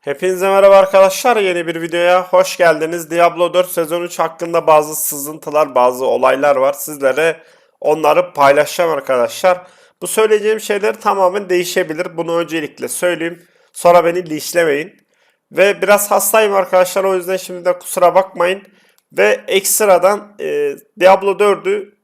Hepinize merhaba arkadaşlar. Yeni bir videoya hoş geldiniz. Diablo 4 sezon 3 hakkında bazı sızıntılar, bazı olaylar var. Sizlere onları paylaşacağım arkadaşlar. Bu söyleyeceğim şeyler tamamen değişebilir. Bunu öncelikle söyleyeyim. Sonra beni linçlemeyin. Ve biraz hastayım arkadaşlar. O yüzden şimdi de kusura bakmayın. Ve ekstradan e, Diablo 4'ü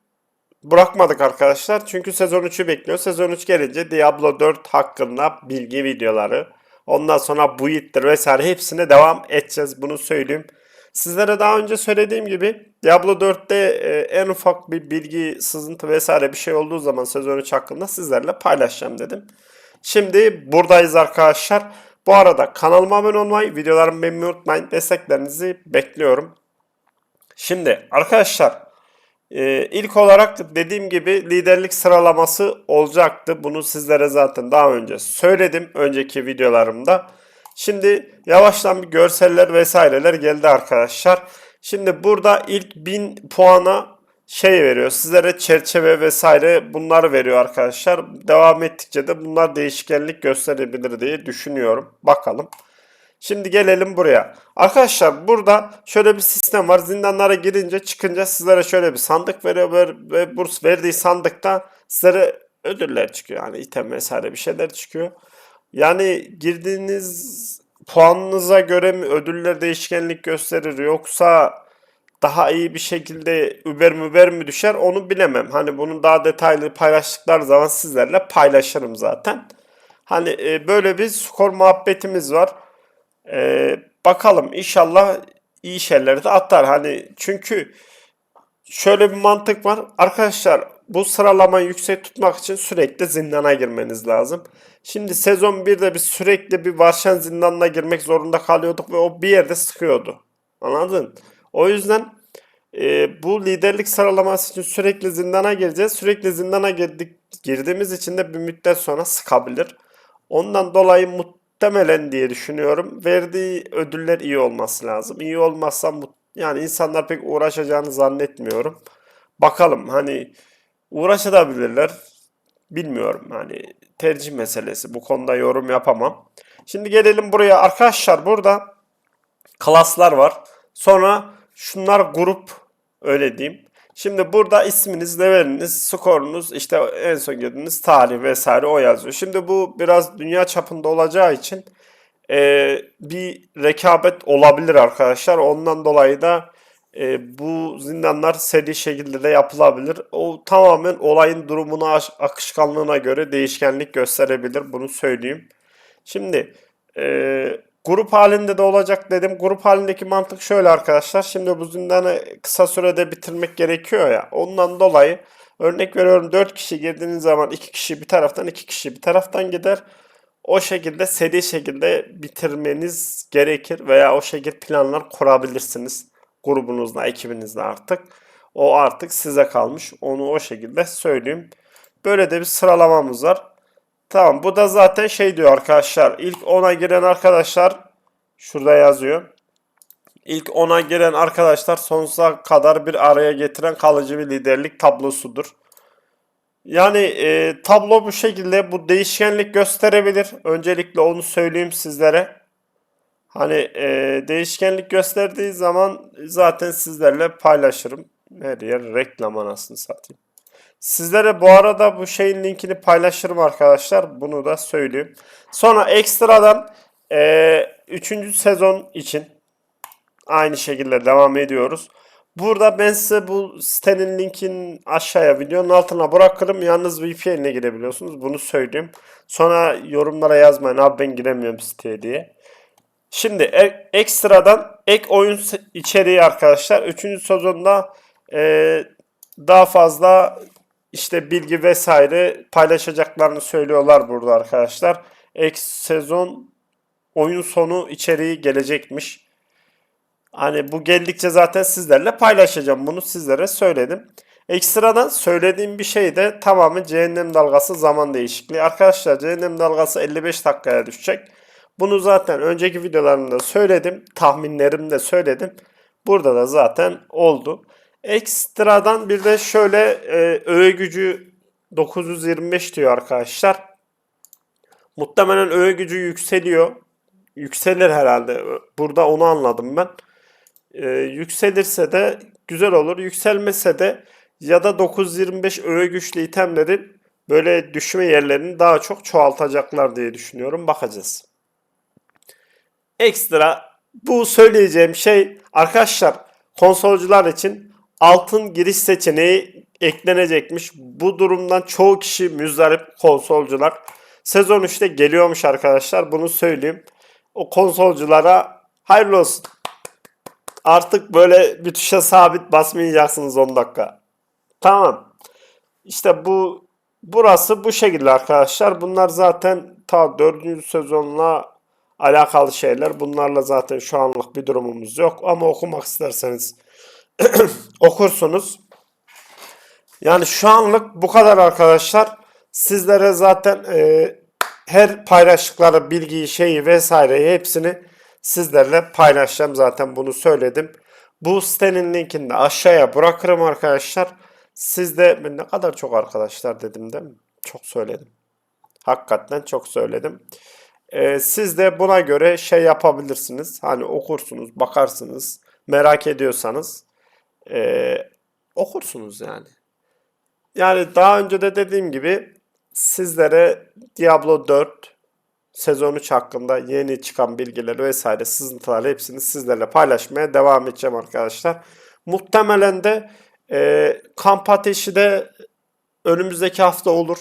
bırakmadık arkadaşlar. Çünkü sezon 3'ü bekliyor. Sezon 3 gelince Diablo 4 hakkında bilgi videoları, ondan sonra buit'tir vesaire hepsine devam edeceğiz. Bunu söyleyeyim. Sizlere daha önce söylediğim gibi Diablo 4'te e, en ufak bir bilgi, sızıntı vesaire bir şey olduğu zaman sezon 3 hakkında sizlerle paylaşacağım dedim. Şimdi buradayız arkadaşlar. Bu arada kanalıma abone olmayı, videolarımı beğenmeyi unutmayın. Desteklerinizi bekliyorum. Şimdi arkadaşlar ee, ilk olarak dediğim gibi liderlik sıralaması olacaktı. Bunu sizlere zaten daha önce söyledim önceki videolarımda. Şimdi yavaştan bir görseller vesaireler geldi arkadaşlar. Şimdi burada ilk 1000 puana şey veriyor. Sizlere çerçeve vesaire bunlar veriyor arkadaşlar. Devam ettikçe de bunlar değişkenlik gösterebilir diye düşünüyorum. Bakalım. Şimdi gelelim buraya. Arkadaşlar burada şöyle bir sistem var. Zindanlara girince çıkınca sizlere şöyle bir sandık veriyor ve- burs verdiği sandıkta sizlere ödüller çıkıyor. Yani item vesaire bir şeyler çıkıyor. Yani girdiğiniz puanınıza göre mi ödüller değişkenlik gösterir yoksa daha iyi bir şekilde über müber mi düşer onu bilemem. Hani bunu daha detaylı paylaştıkları zaman sizlerle paylaşırım zaten. Hani e, böyle bir skor muhabbetimiz var. Ee, bakalım inşallah iyi şeyler de atar. Hani çünkü şöyle bir mantık var. Arkadaşlar bu sıralamayı yüksek tutmak için sürekli zindana girmeniz lazım. Şimdi sezon 1'de biz sürekli bir Varşan zindanına girmek zorunda kalıyorduk ve o bir yerde sıkıyordu. Anladın? O yüzden e, bu liderlik sıralaması için sürekli zindana gireceğiz. Sürekli zindana girdik, girdiğimiz için de bir müddet sonra sıkabilir. Ondan dolayı muhtemelen diye düşünüyorum. Verdiği ödüller iyi olması lazım. İyi olmazsa yani insanlar pek uğraşacağını zannetmiyorum. Bakalım hani uğraşabilirler. Bilmiyorum hani tercih meselesi. Bu konuda yorum yapamam. Şimdi gelelim buraya. Arkadaşlar burada klaslar var. Sonra şunlar grup öyle diyeyim. Şimdi burada isminiz, leveliniz, skorunuz, işte en son girdiğiniz tarih vesaire o yazıyor. Şimdi bu biraz dünya çapında olacağı için e, bir rekabet olabilir arkadaşlar. Ondan dolayı da e, bu zindanlar seri şekilde de yapılabilir. O tamamen olayın durumuna, akışkanlığına göre değişkenlik gösterebilir. Bunu söyleyeyim. Şimdi e, grup halinde de olacak dedim. Grup halindeki mantık şöyle arkadaşlar. Şimdi bu zindanı kısa sürede bitirmek gerekiyor ya. Ondan dolayı örnek veriyorum 4 kişi girdiğiniz zaman 2 kişi bir taraftan 2 kişi bir taraftan gider. O şekilde seri şekilde bitirmeniz gerekir veya o şekilde planlar kurabilirsiniz. Grubunuzla, ekibinizle artık. O artık size kalmış. Onu o şekilde söyleyeyim. Böyle de bir sıralamamız var. Tamam bu da zaten şey diyor arkadaşlar. İlk 10'a giren arkadaşlar şurada yazıyor. İlk 10'a giren arkadaşlar sonsuza kadar bir araya getiren kalıcı bir liderlik tablosudur. Yani e, tablo bu şekilde bu değişkenlik gösterebilir. Öncelikle onu söyleyeyim sizlere. Hani e, değişkenlik gösterdiği zaman zaten sizlerle paylaşırım. Her yer reklam anasını satayım. Sizlere bu arada bu şeyin linkini paylaşırım arkadaşlar. Bunu da söyleyeyim. Sonra ekstradan 3. sezon için aynı şekilde devam ediyoruz. Burada ben size bu sitenin linkini aşağıya videonun altına bırakırım. Yalnız VPN ile girebiliyorsunuz. Bunu söyleyeyim. Sonra yorumlara yazmayın abi ben giremiyorum siteye diye. Şimdi e- ekstradan ek oyun içeriği arkadaşlar. 3. sezonda e, daha fazla işte bilgi vesaire paylaşacaklarını söylüyorlar burada arkadaşlar. Ek sezon oyun sonu içeriği gelecekmiş. Hani bu geldikçe zaten sizlerle paylaşacağım. Bunu sizlere söyledim. Ekstradan söylediğim bir şey de tamamen cehennem dalgası zaman değişikliği. Arkadaşlar cehennem dalgası 55 dakikaya düşecek. Bunu zaten önceki videolarımda söyledim. Tahminlerimde söyledim. Burada da zaten oldu. Ekstradan bir de şöyle e, öğe gücü 925 diyor arkadaşlar. Muhtemelen öğe gücü yükseliyor. yükselir herhalde. Burada onu anladım ben. Ee, yükselirse de güzel olur. Yükselmese de ya da 925 öğe güçlü itemlerin böyle düşme yerlerini daha çok çoğaltacaklar diye düşünüyorum. Bakacağız. Ekstra bu söyleyeceğim şey arkadaşlar konsolcular için altın giriş seçeneği eklenecekmiş. Bu durumdan çoğu kişi müzdarip konsolcular. Sezon 3'te geliyormuş arkadaşlar. Bunu söyleyeyim. O konsolculara hayırlı olsun. Artık böyle bir tuşa sabit basmayacaksınız 10 dakika. Tamam. İşte bu burası bu şekilde arkadaşlar. Bunlar zaten ta 4. sezonla alakalı şeyler. Bunlarla zaten şu anlık bir durumumuz yok. Ama okumak isterseniz okursunuz. Yani şu anlık bu kadar arkadaşlar. Sizlere zaten e, her paylaştıkları bilgiyi, şeyi vesaireyi hepsini sizlerle paylaşacağım. Zaten bunu söyledim. Bu sitenin linkini de aşağıya bırakırım arkadaşlar. Siz de ne kadar çok arkadaşlar dedim mi? Çok söyledim. Hakikaten çok söyledim. Ee, siz de buna göre şey yapabilirsiniz. Hani okursunuz, bakarsınız. Merak ediyorsanız ee, okursunuz yani. Yani daha önce de dediğim gibi sizlere Diablo 4 sezon 3 hakkında yeni çıkan bilgileri vesaire sızıntıları hepsini sizlerle paylaşmaya devam edeceğim arkadaşlar. Muhtemelen de e, kamp ateşi de önümüzdeki hafta olur.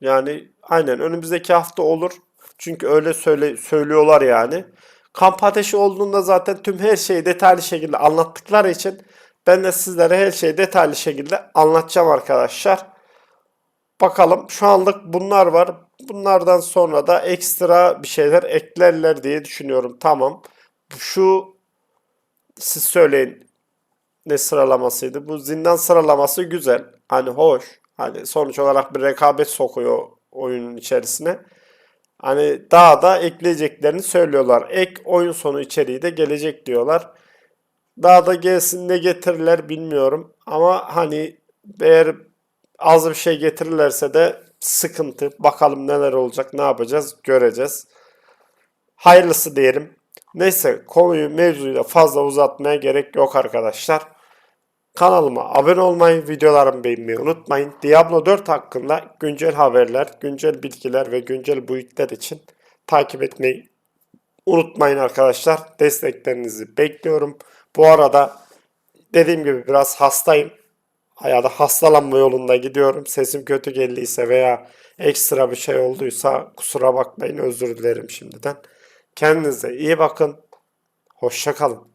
Yani aynen önümüzdeki hafta olur. Çünkü öyle söyle, söylüyorlar yani. Kamp ateşi olduğunda zaten tüm her şeyi detaylı şekilde anlattıkları için ben de sizlere her şeyi detaylı şekilde anlatacağım arkadaşlar. Bakalım şu anlık bunlar var. Bunlardan sonra da ekstra bir şeyler eklerler diye düşünüyorum. Tamam. Şu siz söyleyin ne sıralamasıydı? Bu zindan sıralaması güzel. Hani hoş. Hani sonuç olarak bir rekabet sokuyor oyunun içerisine. Hani daha da ekleyeceklerini söylüyorlar. Ek oyun sonu içeriği de gelecek diyorlar. Daha da gelsin ne getirirler bilmiyorum. Ama hani eğer az bir şey getirirlerse de sıkıntı. Bakalım neler olacak, ne yapacağız göreceğiz. Hayırlısı diyelim. Neyse konuyu mevzuyu da fazla uzatmaya gerek yok arkadaşlar. Kanalıma abone olmayı, videolarımı beğenmeyi unutmayın. Diablo 4 hakkında güncel haberler, güncel bilgiler ve güncel build'ler için takip etmeyi unutmayın arkadaşlar. Desteklerinizi bekliyorum. Bu arada dediğim gibi biraz hastayım. Ya da hastalanma yolunda gidiyorum. Sesim kötü geldiyse veya ekstra bir şey olduysa kusura bakmayın özür dilerim şimdiden. Kendinize iyi bakın. Hoşça kalın.